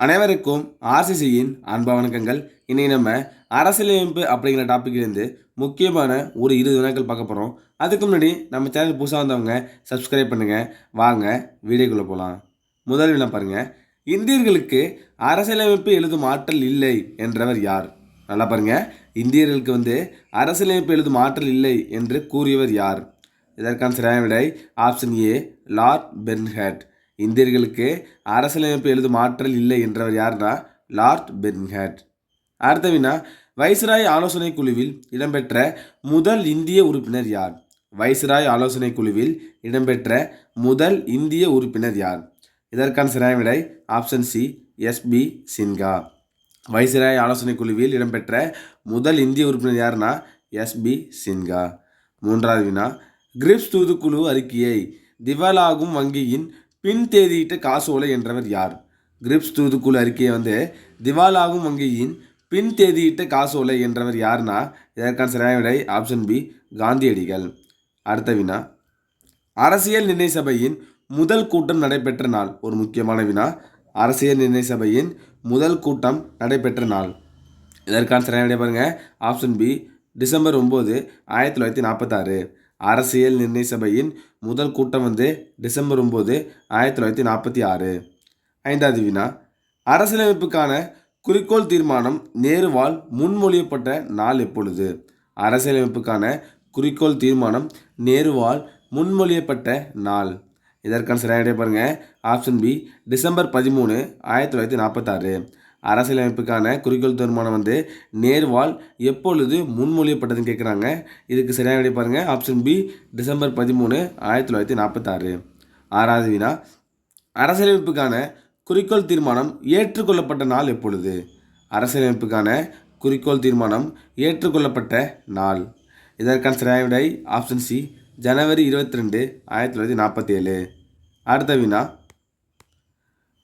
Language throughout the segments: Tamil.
அனைவருக்கும் ஆர்சிசியின் அன்ப வணக்கங்கள். இன்றைக்கி நம்ம அரசியலமைப்பு அப்படிங்கிற டாப்பிக்லேருந்து முக்கியமான ஒரு இருபது வினாக்கள் பார்க்க போகிறோம் அதுக்கு முன்னாடி நம்ம சேனல் புதுசாக வந்தவங்க சப்ஸ்கிரைப் பண்ணுங்கள் வாங்க வீடியோக்குள்ளே போகலாம் முதல் வினா பாருங்கள் இந்தியர்களுக்கு அரசியலமைப்பு எழுதும் ஆற்றல் இல்லை என்றவர் யார்? நல்லா பாருங்கள் இந்தியர்களுக்கு வந்து அரசியலமைப்பு எழுதும் ஆற்றல் இல்லை என்று கூறியவர் யார்? இதற்கான சரியான விடை ஆப்ஷன் ஏ லார்ட் பெர்ன்ஹேட் இந்தியர்களுக்கு அரசியலமைப்பு எழுதும் ஆற்றல் இல்லை என்றவர் யார்னா லார்ட் பென்ஹட். அடுத்த வினா வைஸ்ராய் ஆலோசனை குழுவில் இடம்பெற்ற முதல் இந்திய உறுப்பினர் யார்? வைஸ்ராய் ஆலோசனை குழுவில் இடம்பெற்ற முதல் இந்திய உறுப்பினர் யார்? இதற்கான சரியான விடை option C S P Sinha. Viceroy ஆலோசனை குழுவில் இடம்பெற்ற முதல் இந்திய உறுப்பினர் யாருன்னா எஸ்பி சின்ஹா. மூன்றாவது வினா கிரிப்ஸ் தூதுக்குழு அறிக்கையை திவாலாகும் வங்கியின் பின் தேதியிட்ட காசோலை என்றவர் யார்? கிரிப்ஸ் தூதுக்குழு அறிக்கையை வந்து திவாலாகும் வங்கியின் பின் தேதியிட்ட காசோலை என்றவர் யாருன்னா இதற்கான சரியான விடை ஆப்ஷன் பி காந்தியடிகள். அடுத்த வினா. அரசியல் நிர்ணய சபையின் முதல் கூட்டம் நடைபெற்ற நாள். ஒரு முக்கியமான வினா. அரசியல் நிர்ணய சபையின் முதல் கூட்டம் நடைபெற்ற நாள். இதற்கான சரியான விடை பாருங்கள் ஆப்ஷன் பி டிசம்பர் ஒம்பது ஆயிரத்தி தொள்ளாயிரத்தி நாற்பத்தாறு. அரசியல் நிர்ணய சபையின் முதல் கூட்டம் வந்து டிசம்பர் ஒம்பது ஆயிரத்தி தொள்ளாயிரத்தி நாற்பத்தி ஆறு. ஐந்தாவது வினா அரசியலமைப்புக்கான குறிக்கோள் தீர்மானம் நேருவால் முன்மொழியப்பட்ட நாள் எப்பொழுது? அரசியலமைப்புக்கான குறிக்கோள் தீர்மானம் நேருவால் முன்மொழியப்பட்ட நாள். இதற்கான சரியான பாருங்கள் ஆப்ஷன் பி டிசம்பர் பதிமூணு ஆயிரத்தி தொள்ளாயிரத்தி நாற்பத்தாறு. அரசியலமைப்புக்கான குறிக்கோள் தீர்மானம் வந்து நேர்வால் எப்பொழுது முன்மொழியப்பட்டதுன்னு கேட்குறாங்க இதுக்கு சரியான விடை பாருங்கள் ஆப்ஷன் பி டிசம்பர் பதிமூணு ஆயிரத்தி தொள்ளாயிரத்தி நாற்பத்தாறு ஆறாவது வினா அரசியலமைப்புக்கான குறிக்கோள் தீர்மானம் ஏற்றுக்கொள்ளப்பட்ட நாள் எப்பொழுது? அரசியலமைப்புக்கான குறிக்கோள் தீர்மானம் ஏற்றுக்கொள்ளப்பட்ட நாள். இதற்கான சரியான விடை ஆப்ஷன் சி ஜனவரி இருபத்தி ரெண்டு ஆயிரத்தி தொள்ளாயிரத்தி நாற்பத்தி ஏழு அடுத்த வினா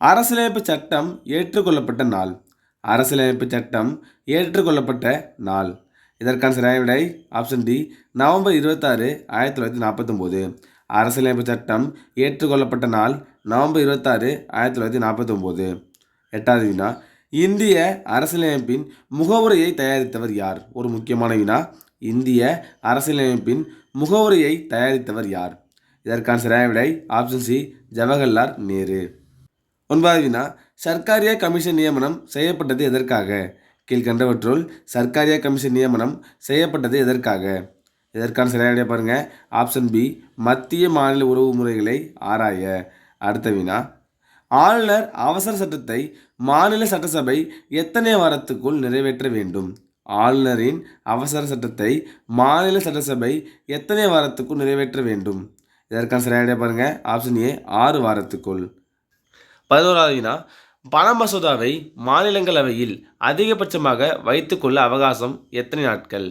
அரசியலமைப்பு சட்டம் ஏற்றுக்கொள்ளப்பட்ட நாள். அரசியலமைப்பு சட்டம் ஏற்றுக்கொள்ளப்பட்ட நாள். இதற்கான சரியான விடை ஆப்ஷன் டி நவம்பர் இருபத்தாறு ஆயிரத்தி தொள்ளாயிரத்தி நாற்பத்தொம்போது. அரசியலமைப்பு சட்டம் ஏற்றுக்கொள்ளப்பட்ட நாள் நவம்பர் இருபத்தாறு ஆயிரத்தி தொள்ளாயிரத்தி நாற்பத்தொம்போது. எட்டாவது வினா இந்திய அரசியலமைப்பின் முகவுரையை தயாரித்தவர் யார்? ஒரு முக்கியமான வினா இந்திய அரசியலமைப்பின் முகவுரையை தயாரித்தவர் யார்? இதற்கான சரியான விடை ஆப்ஷன் சி ஜவஹர்லால் நேரு. ஒன்பதாவது வினா சர்க்காரிய கமிஷன் நியமனம் செய்யப்பட்டது எதற்காக? கீழ்கண்டவற்றுள் சர்க்காரியா கமிஷன் நியமனம் செய்யப்பட்டது எதற்காக? இதற்கான சரியான பாருங்கள் ஆப்ஷன் பி மத்திய மாநில உறவு முறைகளை ஆராய. அடுத்த வினா ஆளுநர் அவசர சட்டத்தை மாநில சட்டசபை எத்தனை வாரத்துக்குள் நிறைவேற்ற வேண்டும்? ஆளுநரின் அவசர சட்டத்தை மாநில சட்டசபை எத்தனை வாரத்துக்குள் நிறைவேற்ற வேண்டும்? இதற்கான சரியான பாருங்கள் ஆப்ஷன் ஏ ஆறு வாரத்துக்குள். பதினோராவது வினா பண மசோதாவை மாநிலங்களவையில் அதிகபட்சமாக வைத்துக்கொள்ள அவகாசம் எத்தனை நாட்கள்?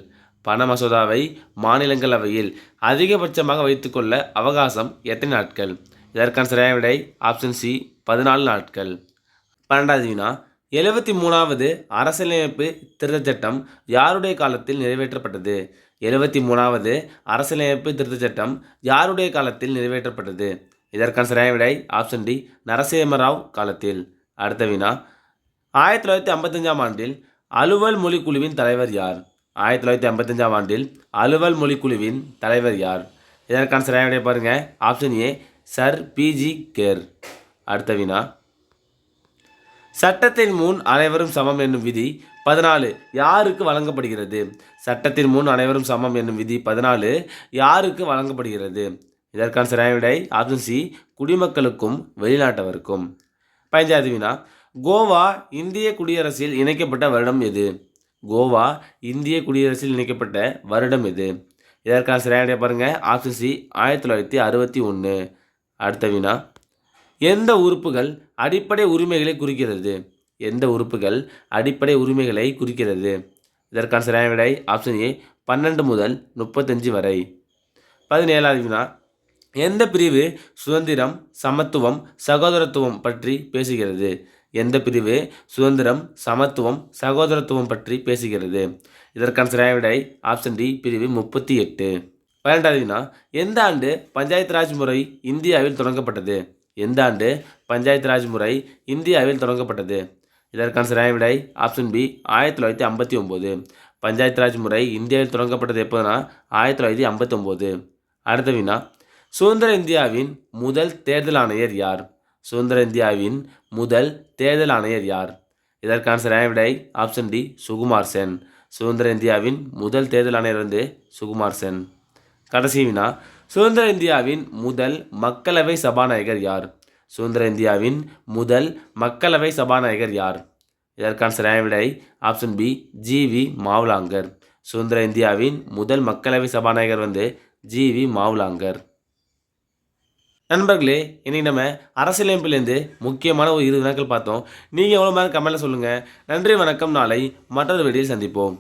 பண மசோதாவை மாநிலங்களவையில் அதிகபட்சமாக வைத்துக்கொள்ள அவகாசம் எத்தனை நாட்கள்? இதற்கான சரியான விடை ஆப்ஷன் சி பதினாலு நாட்கள். பன்னெண்டாவது வினா எழுபத்தி மூணாவது அரசியலமைப்பு திருத்தச் சட்டம் யாருடைய காலத்தில் நிறைவேற்றப்பட்டது? எழுபத்தி மூணாவது அரசியலமைப்பு திருத்தச் சட்டம் யாருடைய காலத்தில் நிறைவேற்றப்பட்டது? இதற்கான சரியான விடை ஆப்ஷன் டி நரசிம்மராவ் காலத்தில். அடுத்த வினா ஆயிரத்தி தொள்ளாயிரத்தி ஐம்பத்தஞ்சாம் ஆண்டில் அலுவல் மொழிக்குழுவின் தலைவர் யார்? ஆயிரத்தி தொள்ளாயிரத்தி ஐம்பத்தஞ்சாம் ஆண்டில் அலுவல் மொழிக்குழுவின் தலைவர் யார்? இதற்கான சரியான விடை பாருங்கள் option A sir B G Kher. அடுத்த வினா சட்டத்தின் முன் அனைவரும் சமம் என்னும் விதி பதினாலு யாருக்கு வழங்கப்படுகிறது? சட்டத்தின் முன் அனைவரும் சமம் என்னும் விதி பதினாலு யாருக்கு வழங்கப்படுகிறது? இதற்கான சரியான விடை ஆப்ஷன் சி குடிமக்களுக்கும் வெளிநாட்டவருக்கும். பதினஞ்சாவது வினா கோவா இந்திய குடியரசில் இணைக்கப்பட்ட வருடம் எது? கோவா இந்திய குடியரசில் இணைக்கப்பட்ட வருடம் எது? இதற்கான சரியான பாருங்கள் ஆப்ஷன் சி ஆயிரத்தி தொள்ளாயிரத்தி அறுபத்தி ஒன்று அடுத்த வினா எந்த உறுப்புகள் அடிப்படை உரிமைகளை குறிக்கிறது? எந்த உறுப்புகள் அடிப்படை உரிமைகளை குறிக்கிறது? இதற்கான சரியான விடை ஆப்ஷன் ஏ பன்னெண்டு முதல் முப்பத்தஞ்சு வரை. பதினேழாவது வினா எந்த பிரிவு சுதந்திரம் சமத்துவம் சகோதரத்துவம் பற்றி பேசுகிறது? எந்த பிரிவு சுதந்திரம் சமத்துவம் சகோதரத்துவம் பற்றி பேசுகிறது? இதற்கான சரியான விடை ஆப்ஷன் டி பிரிவு முப்பத்தி எட்டு. பன்னெண்டாவது வினா எந்த ஆண்டு பஞ்சாயத்து ராஜ் முறை இந்தியாவில் தொடங்கப்பட்டது? எந்த ஆண்டு பஞ்சாயத்து ராஜ் முறை இந்தியாவில் தொடங்கப்பட்டது? இதற்கான சரியான விடை ஆப்ஷன் பி ஆயிரத்தி தொள்ளாயிரத்தி ஐம்பத்தி ஒம்பது பஞ்சாயத்து ராஜ் முறை இந்தியாவில் தொடங்கப்பட்டது எப்போதுனா ஆயிரத்தி தொள்ளாயிரத்தி ஐம்பத்தொம்போது அடுத்த வினா சுதந்திர இந்தியாவின் முதல் தேர்தல் ஆணையர் யார்? சுதந்திர இந்தியாவின் முதல் தேர்தல் ஆணையர் யார்? இதற்கான சரியான விடை ஆப்ஷன் டி சுகுமார் சென். சுதந்திர இந்தியாவின் முதல் தேர்தல் ஆணையர் வந்து சுகுமார் சென். கடைசி வினா சுதந்திர இந்தியாவின் முதல் மக்களவை சபாநாயகர் யார்? சுதந்திர இந்தியாவின் முதல் மக்களவை சபாநாயகர் யார்? இதற்கான சரியான விடை option B G V Mavalankar. சுதந்திர இந்தியாவின் முதல் மக்களவை சபாநாயகர் வந்து ஜி வி மாவுலாங்கர். நண்பர்களே இன்றைக்கி நம்ம அரசியலமைப்பிலேருந்து முக்கியமான ஒரு இரு வினாக்கள் பார்த்தோம். நீங்கள் எவ்வளோ நேரம் கமெண்ட்டில் சொல்லுங்கள் நன்றி வணக்கம். நாளை மற்றொரு வீடியோ சந்திப்போம்.